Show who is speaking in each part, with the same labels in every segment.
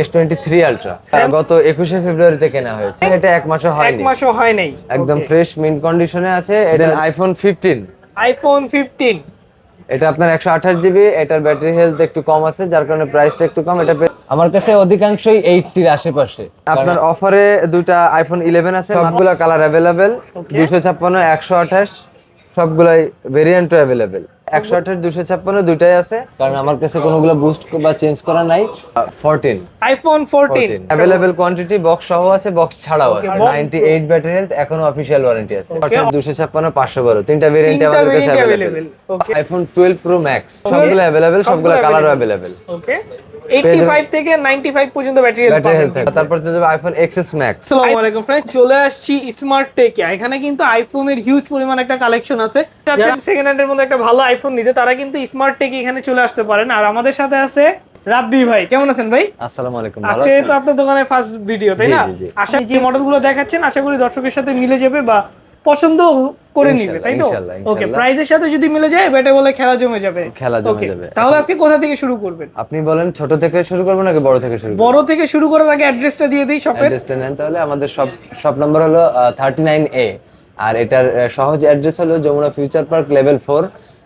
Speaker 1: S twenty three ultra গত একুশে ফেব্রুয়ারিতে কেনা হয়েছে। এটা এক মাসও
Speaker 2: এক মাসও হয় নাই
Speaker 1: একদম ফ্রেশ মিন্ট কন্ডিশনে আছে। এটা আইফোন ফিফটিন
Speaker 2: আইফোন ফিফটিন
Speaker 1: এটা আপনার একশো আঠাশ জিবি এটার ব্যাটারি হেলথ একটু কম আছে যার কারণে প্রাইসটা একটু কম। এটা আমার কাছে অধিকাংশই এইটটির আশেপাশে। আপনার অফারে দুইটা আইফোন ইলেভেন আছে সবগুলো কালার অ্যাভেলেবেল দুশো ছাপ্পান্ন একশো আঠাশ সবগুলাই ভেরিয়েন্টও অ্যাভেলেবেল একশো আঠের দুশো ছাপ্পান্ন দুইটাই আছে। কারণ আমার কাছে কোনোগুলো বুস্ট বা চেঞ্জ করা নাই। Fourteen
Speaker 2: iPhone fourteen
Speaker 1: available quantity box সহ আছে বক্স ছাড়াও আছে। নাইনটি এইট ব্যাটারি হেলথ এখনও অফিসিয়াল ওয়ারেন্টি আছে। অর্থাৎ দুশো ছাপ্পান্ন পাঁচশো বারো। তিনটা ভেরিয়েন্ট
Speaker 2: আমার
Speaker 1: আমাদের কাছে available iPhone twelve Pro Max সবগুলো অ্যাভেলেবেল সবগুলো কালারও অ্যাভেলেবেল
Speaker 2: ওকে 85 থেকে 95 পর্যন্ত ব্যাটারি হেলথ
Speaker 1: ব্যাটারি তারপর চলে যাবে আইফোন এক্সএস ম্যাক্স
Speaker 2: আসসালামু আলাইকুম ফ্রেন্ডস চলে আসছি স্মার্ট টেকে এখানে কিন্তু আইফোনের হিউজ পরিমাণ একটা কালেকশন আছে। যারা সেকেন্ড হ্যান্ডের মধ্যে একটা ভালো আইফোন নিতে তারা কিন্তু স্মার্ট টেকে এখানে চলে আসতে পারেন। আর আমাদের সাথে আছে রাব্বি ভাই। কেমন আছেন ভাই?
Speaker 1: আসসালামু আলাইকুম
Speaker 2: আজকে তো আপনার দোকানে ফার্স্ট ভিডিও তাই না। আশা যে মডেলগুলো দেখাচ্ছেন আশা করি দর্শকের সাথে মিলে যাবে বা পছন্দ করে নিবে তাই তো? ওকে প্রাইজের সাথে যদি মিলে যায় ব্যাটে বলে খেলা জমে যাবে।
Speaker 1: খেলা জমে যাবে।
Speaker 2: তাহলে আজকে কোথা থেকে শুরু করবেন?
Speaker 1: আপনি বলেন ছোট থেকে শুরু করবেন নাকি বড় থেকে শুরু
Speaker 2: বড় থেকে শুরু করার আগে অ্যাড্রেসটা দিয়ে দেই শপের
Speaker 1: অ্যাড্রেসটা নেন তাহলে। আমাদের সব শপ নাম্বার হলো থার্টি নাইন এ আর এটার সহজ অ্যাড্রেস হলো Jamuna Future Park level four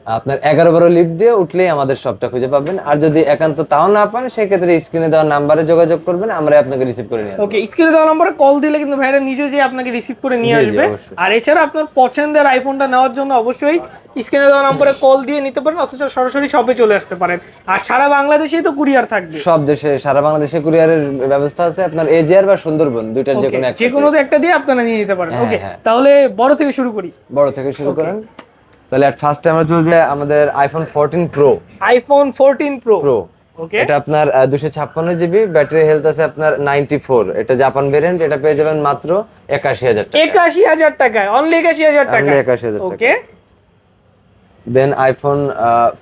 Speaker 1: আপনার এগারো বারো লিফট দিয়ে উঠলেই আমাদের শপটা খুঁজে পাবেন। আর যদি একান্ত তাও না পান সেক্ষেত্রে স্ক্রিনে দেওয়া নাম্বারে যোগাযোগ করবেন আমরা আপনাকে রিসিভ করে নিয়ে
Speaker 2: ওকে স্ক্রিনে দেওয়া নম্বরে কল দিলে কিন্তু ভাইরা নিজে যে আপনাকে রিসিভ করে নিয়ে আসবে। আর এছাড়া আপনার পছন্দের আইফোনটা নেওয়ার জন্য অবশ্যই স্ক্রিনে দেওয়া নম্বরে কল দিয়ে নিতে পারেন অথচ সরাসরি শপে চলে আসতে পারেন। আর সারা বাংলাদেশেই তো কুরিয়ার থাকবে।
Speaker 1: সব দেশে সারা বাংলাদেশে কুরিয়ারের ব্যবস্থা আছে। আপনার এজিআর বা সুন্দরবন দুইটার যে কোনো একটা
Speaker 2: যে কোনো একটা দিয়ে আপনারা নিয়ে নিতে পারেন।
Speaker 1: হ্যাঁ,
Speaker 2: ওকে
Speaker 1: হ্যাঁ।
Speaker 2: তাহলে বড় থেকে শুরু করি।
Speaker 1: বড় থেকে শুরু করেন। তাহলে এট ফার্স্টে আমরা চলে যাই আমাদের iPhone fourteen Pro
Speaker 2: iPhone fourteen Pro
Speaker 1: Pro
Speaker 2: okay
Speaker 1: এটা আপনার দুশো ছাপ্পান্ন জিবি ব্যাটারি হেলথ আছে আপনার নাইনটি ফোর এটা জাপান ভেরিয়েন্ট এটা পেয়ে যাবেন মাত্র একাশি হাজার টাকা
Speaker 2: একাশি হাজার টাকায় অনলি একাশি হাজার টাকা
Speaker 1: Only 81,000 টাকা।
Speaker 2: Okay
Speaker 1: then iPhone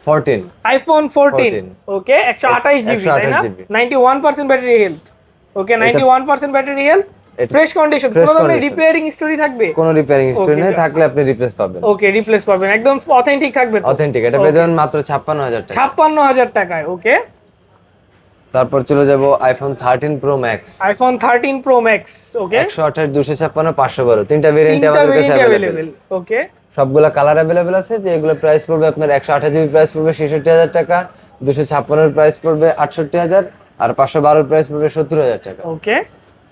Speaker 1: fourteen
Speaker 2: iPhone
Speaker 1: 14
Speaker 2: okay একশো আঠাশ জিবি তাই না?
Speaker 1: 128 GB
Speaker 2: ninety one percent battery health okay ninety one percent battery health fresh condition কোনো ধরনের রিপেয়ারিং থাকবে?
Speaker 1: কোনো রিপেয়ারিং হিস্টরি নেই থাকলে আপনি রিপ্লেস পাবেন।
Speaker 2: ওকে রিপ্লেস পাবেন একদম অথেন্টিক থাকবে
Speaker 1: অথেন্টিক এটা পেয়ে যাবেন মাত্র ছাপ্পান্ন হাজার টাকা।
Speaker 2: ছাপ্পান্ন হাজার টাকায় ওকে
Speaker 1: তারপর চলে যাব iPhone thirteen Pro Max
Speaker 2: iPhone thirteen Pro Max okay
Speaker 1: একশো আঠাশ দুশো ছাপ্পান্ন পাঁচশো বারো। তিনটা ভেরিয়েন্ট আমাদের কাছে অ্যাভেলেবেল
Speaker 2: ওকে
Speaker 1: সবগুলা কালার অ্যাভেলেবেল আছে যে এগুলো প্রাইস পড়বে আপনার একশো আঠাশ জিবি প্রাইস পড়বে ছেষট্টি হাজার টাকা দুশো ছাপ্পান্নের প্রাইস পড়বে আটষট্টি হাজার আর পাঁচশো বারোর প্রাইস পড়বে সত্তর হাজার টাকা।
Speaker 2: ওকে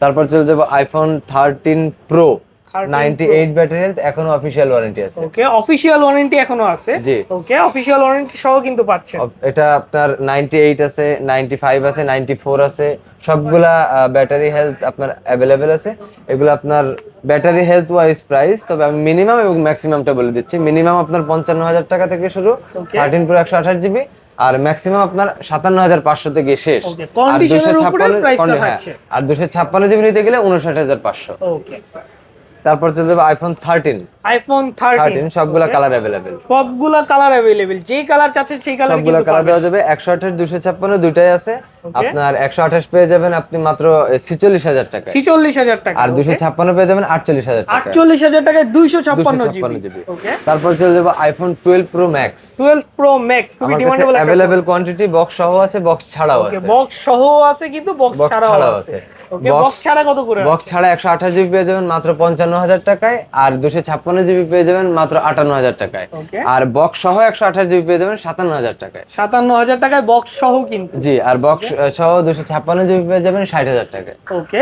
Speaker 1: তারপর চলে যাব iPhone thirteen Pro
Speaker 2: 13
Speaker 1: ninety eight battery health এখনও অফিসিয়াল ওয়ারেন্টি আছে।
Speaker 2: ওকে অফিশিয়াল ওয়ারেন্টি এখনও আছে।
Speaker 1: জি।
Speaker 2: ওকে অফিশিয়াল ওয়ারেন্টি সহ কিন্তু পাচ্ছেন।
Speaker 1: এটা আপনার নাইনটি এইট আছে নাইনটি ফাইভ আছে নাইনটি ফোর আছে সবগুলা ব্যাটারি হেলথ আপনার অ্যাভেলেবেল আছে। এগুলো আপনার ব্যাটারি হেলথ ওয়াইজ প্রাইস তবে আমি মিনিমাম এবং ম্যাক্সিমামটা বলে দিচ্ছি। মিনিমাম আপনার পঞ্চান্ন হাজার টাকা থেকে শুরু
Speaker 2: Okay.
Speaker 1: থার্টিন প্রো একশো আঠাশ জিবি আর ম্যাক্সিমাম আপনার সাতান্ন হাজার পাঁচশো থেকে শেষ। আর
Speaker 2: condition এর উপরে
Speaker 1: 256
Speaker 2: price টা
Speaker 1: হ্যাঁ,
Speaker 2: থাকছে।
Speaker 1: আর দুশো ছাপ্পান্ন জিবি নিতে গেলে উনষাট হাজার পাঁচশো। তারপর চলে যাবে আইফোন থার্টিন
Speaker 2: আইফোন থার্টিন
Speaker 1: সবগুলা কালার অ্যাভেলেবেল
Speaker 2: সবগুলা কালার অ্যাভেলেবেল যে কালার চাচ্ছে সেই কালার
Speaker 1: সবগুলো কালার দেওয়া যাবে একশো আঠাশ দুশো ছাপ্পান্ন দুইটাই আছে. আপনার একশো আঠাশ পেয়ে যাবেন আপনি মাত্র ছিচল্লিশ হাজার টাকা
Speaker 2: ছিচল্লিশ হাজার টাকা
Speaker 1: আর দুশো ছাপ্পান্ন পেয়ে যাবেন আটচল্লিশ হাজার টাকা
Speaker 2: আটচল্লিশ হাজার টাকায় দুইশো ছাপ্পান্ন জিবি
Speaker 1: তারপর চলে যাব iPhone twelve Pro Max
Speaker 2: twelve Pro Max খুবই ডিমান্ডেবল
Speaker 1: অ্যাভেলেবেল কোয়ান্টিটি বক্স সহ আছে বক্স ছাড়াও আছে।
Speaker 2: বক্স সহ আছে কিন্তু বক্স ছাড়াও আছে। বক্স ছাড়া কত করে
Speaker 1: বক্স ছাড়া একশো আঠাশ জিবি পেয়ে যাবেন মাত্র পঞ্চান্ন হাজার টাকায় আর দুশো ছাপ্পান্ন জিবি পেয়ে যাবেন মাত্র আটান্ন হাজার টাকায়। আর বক্স সহ একশো আঠাশ জিবি পেয়ে যাবেন সাতান্ন হাজার টাকায়।
Speaker 2: সাতান্ন হাজার টাকায় বক্স সহ কিন্তু।
Speaker 1: জি আর বক্স সহ দুশো ছাপ্পান্ন জিবি পেয়ে যাবেন ষাট হাজার টাকায়।
Speaker 2: ওকে।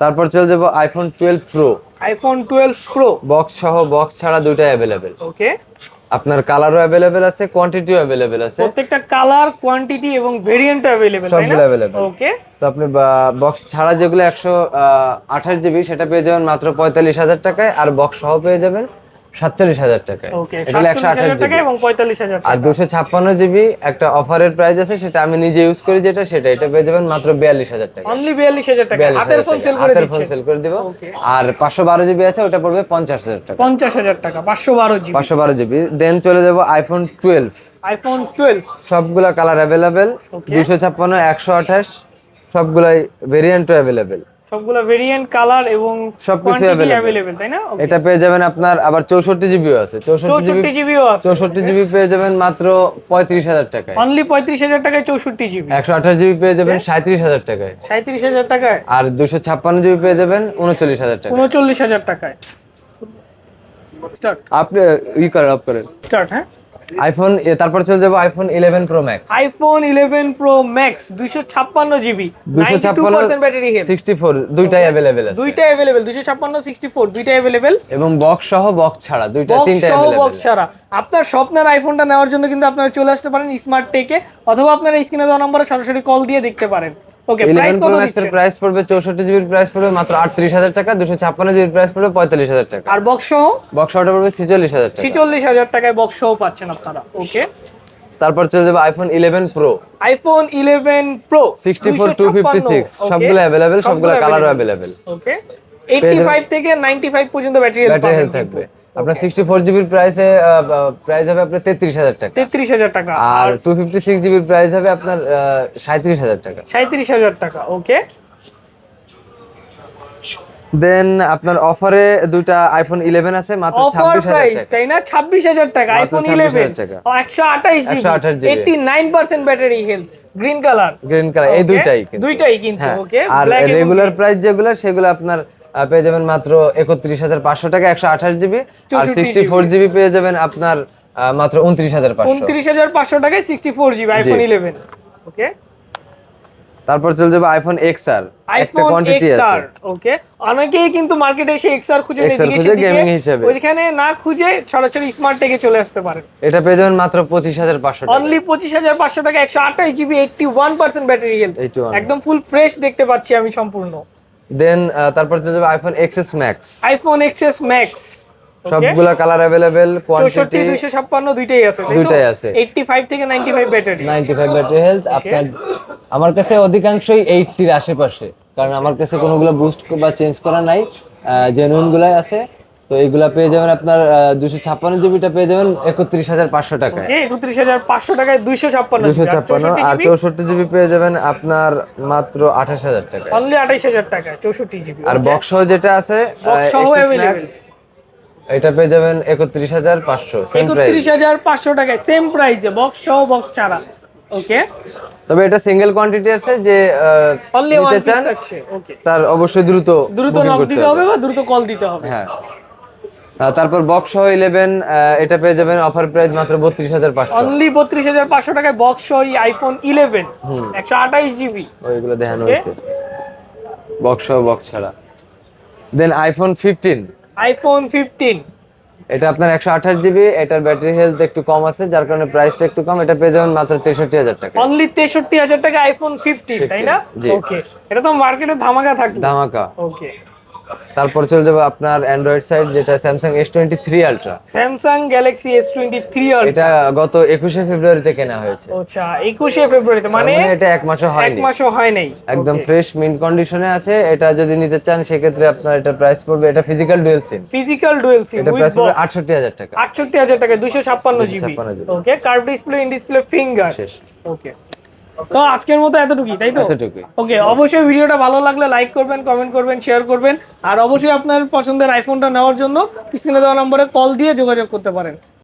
Speaker 1: তারপর চলে যাব iPhone twelve pro
Speaker 2: iPhone twelve pro
Speaker 1: box সহ বক্স ছাড়া দুইটাই অ্যাভেলেবেল
Speaker 2: ওকে।
Speaker 1: আপনার কালারও অ্যাভেলেবেল আছে কোয়ান্টিটিও অ্যাভেলেবেল আছে।
Speaker 2: প্রত্যেকটা কালার কোয়ান্টিটি এবং ভেরিয়েন্ট অ্যাভেলেবেল তাই না?
Speaker 1: Available
Speaker 2: okay.
Speaker 1: তো আপনি বক্স ছাড়া যেগুলো একশো আঠাশ জিবি সেটা পেয়ে যাবেন মাত্র পঁয়তাল্লিশ হাজার টাকায় আর বক্স সহ পেয়ে যাবেন সাতচল্লিশ হাজার
Speaker 2: টাকা
Speaker 1: জিবি।
Speaker 2: এবং পঁয়তাল্লিশ হাজার
Speaker 1: আর দুশো ছাপ্পান্ন জিবি একটা অফারের প্রাইস আছে সেটা আমি নিজে ইউজ করি যেটা সেটা। এটা পেয়ে যাবেন মাত্র বিয়াল্লিশ হাজার টাকা।
Speaker 2: অনলি বিয়াল্লিশ হাজার টাকা। হাতের ফোন সেল করে
Speaker 1: হাতের ফোন সেল করে দিব। আর পাঁচশো বারো জিবি আছে ওটা পড়বে পঞ্চাশ হাজার টাকা।
Speaker 2: পঞ্চাশ হাজার টাকা পাঁচশো বারো জিবি।
Speaker 1: পাঁচশো বারো জিবি। দেন চলে যাব আইফোন টুয়েলভ
Speaker 2: আইফোন টুয়েলভ
Speaker 1: সবগুলা কালার অ্যাভেলেবেল দুশো ছাপ্পান্ন একশো আঠাশ সবগুলাই ভেরিয়েন্টও অ্যাভেলেবেল
Speaker 2: সবগুলো ভেরিয়েন্ট কালার এবং
Speaker 1: সবকিছু available।
Speaker 2: তাই না?
Speaker 1: এটা পেয়ে যাবেন আপনার আবার চৌষট্টি জিবিও আছে। চৌষট্টি জিবি
Speaker 2: চৌষট্টি জিবিও আছে।
Speaker 1: চৌষট্টি জিবি পেয়ে যাবেন মাত্র পঁয়ত্রিশ হাজার টাকায়।
Speaker 2: অনলি পঁয়ত্রিশ হাজার টাকায় চৌষট্টি জিবি
Speaker 1: একশো আঠাশ জিবি পেয়ে যাবেন সাঁত্রিশ হাজার টাকায়।
Speaker 2: সাঁত্রিশ হাজার টাকায়?
Speaker 1: আর দুশো ছাপ্পান্ন জিবি পেয়ে যাবেন উনচল্লিশ হাজার টাকা
Speaker 2: উনচল্লিশ হাজার টাকায়। স্টার্ট
Speaker 1: আপনি ই করেন অফ করেন।
Speaker 2: স্টার্ট হ্যাঁ?
Speaker 1: আইফোন তারপর চলে যাব iPhone eleven pro max
Speaker 2: iPhone eleven pro max দুইশো ছাপ্পান্ন জিবি
Speaker 1: দুশো ছাপ্পান্ন
Speaker 2: ব্যাটারি হেলথ
Speaker 1: সিক্সটি ফোর দুইটাই অ্যাভেলেবেল আছে।
Speaker 2: দুইটা অ্যাভেলেবেল দুইশো ছাপ্পান্ন সিক্সটি ফোর দুইটা অ্যাভেলেবেল
Speaker 1: এবং বক্স সহ বক্স ছাড়া দুইটা তিনটা
Speaker 2: সহ বক্স ছাড়া। আপনার স্বপ্নের আইফোনটা নেওয়ার জন্য কিন্তু আপনারা চলে আসতে পারেন স্মার্ট টেকে অথবা আপনারা স্ক্রিনে দেওয়া নম্বরে সরাসরি কল দিয়ে দেখতে পারেন। ওকে প্রাইস কত দিচ্ছেন?
Speaker 1: প্রাইস পড়বে চৌষট্টি জিবির প্রাইস পড়বে মাত্র আটত্রিশ হাজার টাকা দুশো ছাপ্পান্ন জিবির প্রাইস পড়বে পঁয়তাল্লিশ হাজার টাকা।
Speaker 2: আর বক্স সহ?
Speaker 1: বক্স অর্ডার পড়বে ছিচল্লিশ হাজার টাকা।
Speaker 2: ছিচল্লিশ হাজার টাকায় বক্স সহ পাচ্ছেন আপনারা। ওকে
Speaker 1: তারপর চলে যাবে iPhone eleven pro
Speaker 2: iPhone eleven pro
Speaker 1: sixty four two fifty six সবগুলো অ্যাভেলেবেল সবগুলো কালারও অ্যাভেলেবেল
Speaker 2: ওকে এইটটি ফাইভ থেকে নাইনটি ফাইভ পর্যন্ত ব্যাটারি
Speaker 1: ব্যাটারি হেলথ থাকবে। আপনার সিক্সটি ফোর জিবির প্রাইসে প্রাইস হবে আপনার তেত্রিশ হাজার টাকা।
Speaker 2: তেত্রিশ হাজার টাকা।
Speaker 1: আর টু ফিফটি সিক্স জিবির প্রাইস হবে আপনার সাঁত্রিশ হাজার টাকা।
Speaker 2: সাঁত্রিশ হাজার টাকা ওকে
Speaker 1: দেন আপনার অফারে দুইটা আইফোন ইলেভেন আছে মাত্র
Speaker 2: অফার
Speaker 1: ছাব্বিশ হাজার
Speaker 2: প্রাইস তাই না? ছাব্বিশ হাজার টাকা আইফোন
Speaker 1: 26,000
Speaker 2: ইলেভেন
Speaker 1: টাকা।
Speaker 2: একশো আঠাইশ GB
Speaker 1: 128 GB
Speaker 2: nine percent battery health green colour
Speaker 1: green colour এই দুইটাই কিন্তু।
Speaker 2: দুইটাই কিন্তু
Speaker 1: হ্যাঁ।
Speaker 2: ওকে
Speaker 1: আর রেগুলার প্রাইস যেগুলো সেগুলো আপনার পেয়ে যাবেন মাত্র একত্রিশ হাজার পাঁচশো টাকা একশো আঠাশ জিবি আর সিক্সটি ফোর জিবি পেয়ে যাবেন আপনার মাত্র উনত্রিশ হাজার পাঁচশো।
Speaker 2: উনত্রিশ হাজার পাঁচশো টাকায় sixty four GB iPhone eleven okay
Speaker 1: তারপর চলে যাবে আইফোন এক্স আর একটা কোয়ান্টিটি আছে।
Speaker 2: ওকে অনেকেই কিন্তু মার্কেটে এসে
Speaker 1: XR
Speaker 2: এদিকে
Speaker 1: খুঁজে
Speaker 2: সেদিকে
Speaker 1: gaming হিসেবে।
Speaker 2: ওইখানে না খুঁজে সরাসরি স্মার্ট টেকে চলে আসতে পারেন।
Speaker 1: এটা পেয়ে যাবেন মাত্র পঁচিশ হাজার পাঁচশো টাকা।
Speaker 2: অনলি পঁচিশ হাজার পাঁচশো টাকা একশো আঠাশ GB eighty one percent battery health একদম ফুল ফ্রেশ দেখতে পাচ্ছি আমি সম্পূর্ণ।
Speaker 1: দেন তারপর চলে যাবে iPhone XS max
Speaker 2: iPhone XS max
Speaker 1: সবগুলা কালার অ্যাভেলেবেল
Speaker 2: চৌষট্টি
Speaker 1: কোয়ান্টিটি
Speaker 2: দুইশো ছাপ্পান্ন দুইটাই আছে
Speaker 1: দুইটাই আছে।
Speaker 2: এইটটি ফাইভ থেকে ninety five battery
Speaker 1: ninety five battery health আপনার আমার কাছে অধিকাংশই 80 এর আশেপাশে কারণ আমার কাছে কোনোগুলো বুস্ট বা চেঞ্জ করা নাই জেনুইন গুলাই আছে। তো এগুলা পেয়ে যাবেন আপনার দুশো ছাপ্পান্ন জিবিটা পেয়ে যাবেন একত্রিশ হাজার পাঁচশো টাকায়।
Speaker 2: একত্রিশ হাজার পাঁচশো টাকায় দুইশো ছাপ্পান্ন
Speaker 1: দুশো ছাপ্পান্ন আর চৌষট্টি জিবি? পেয়ে যাবেন আপনার মাত্র আঠাশ হাজার টাকা
Speaker 2: অনলি আঠাইশ হাজার টাকা চৌষট্টি জিবি
Speaker 1: আর বক্স যেটা আছে এটা পেয়ে যাবেন একত্রিশ হাজার পাঁচশো
Speaker 2: একত্রিশ হাজার পাঁচশো টাকায় সেম প্রাইসে বক্স সহ বক্স ছাড়া ওকে?
Speaker 1: তবে এটা সিঙ্গেল কোয়ান্টিটি আছে যে
Speaker 2: অনলি ওয়ান পিস ওকে।
Speaker 1: তার অবশ্যই দ্রুত
Speaker 2: দ্রুত নক দিতে হবে বা দ্রুত কল দিতে হবে।
Speaker 1: হ্যাঁ। তারপর বক্স সহ ইলেভেন এটা পেয়ে যাবেন অফার প্রাইস মাত্র বত্রিশ হাজার পাঁচশো।
Speaker 2: অনলি বত্রিশ হাজার পাঁচশো টাকায় বক্স সহ আইফোন ইলেভেন একশো আঠাইশ জিবি।
Speaker 1: ওইগুলো দেখানো হয়েছে। বক্স সহ বক্স ছাড়া। Then iPhone fifteen
Speaker 2: iPhone fifteen
Speaker 1: এটা আপনার একশো আঠাশ জিবি এটার ব্যাটারি হেলথ একটু কম আছে যার কারণে প্রাইসটা একটু কম এটা পেয়ে যাবেন মাত্র তেষট্টি হাজার টাকা।
Speaker 2: অনলি তেষট্টি হাজার টাকা আইফোন ফিফটিন তাই না? ওকে এটা তো মার্কেটে ধামাকা থাকবে।
Speaker 1: ধামাকা।
Speaker 2: ওকে
Speaker 1: তারপর চলে যাবে আপনার অ্যান্ড্রয়েড সাইড যেটা Samsung S twenty three ultra
Speaker 2: Samsung Galaxy S twenty three
Speaker 1: এটা গত একুশে ফেব্রুয়ারিতে কেনা হয়েছে।
Speaker 2: আচ্ছা একুশে ফেব্রুয়ারিতে মানে
Speaker 1: মানে এটা এক মাসও
Speaker 2: হয়
Speaker 1: এক
Speaker 2: মাসও হয় নাই
Speaker 1: একদম ফ্রেশ মিন্ট কন্ডিশনে আছে। এটা যদি নিতে চান সেক্ষেত্রে আপনার এটা প্রাইস পড়বে এটা physical dual SIM
Speaker 2: physical dual SIM
Speaker 1: এটা প্রাইস পড়বে আটষট্টি হাজার টাকা।
Speaker 2: আটষট্টি হাজার টাকা দুশো ছাপ্পান্ন GB
Speaker 1: 256
Speaker 2: okay curve display in display finger okay তো আজকের মতো এতটুকুই তাই তো?
Speaker 1: এতটুকুই।
Speaker 2: ওকে অবশ্যই ভিডিওটা ভালো লাগলে লাইক করবেন কমেন্ট করবেন শেয়ার করবেন আর অবশ্যই আপনার পছন্দের আইফোনটা নেওয়ার জন্য স্ক্রিনে দেওয়া নম্বরে কল দিয়ে যোগাযোগ করতে পারেন।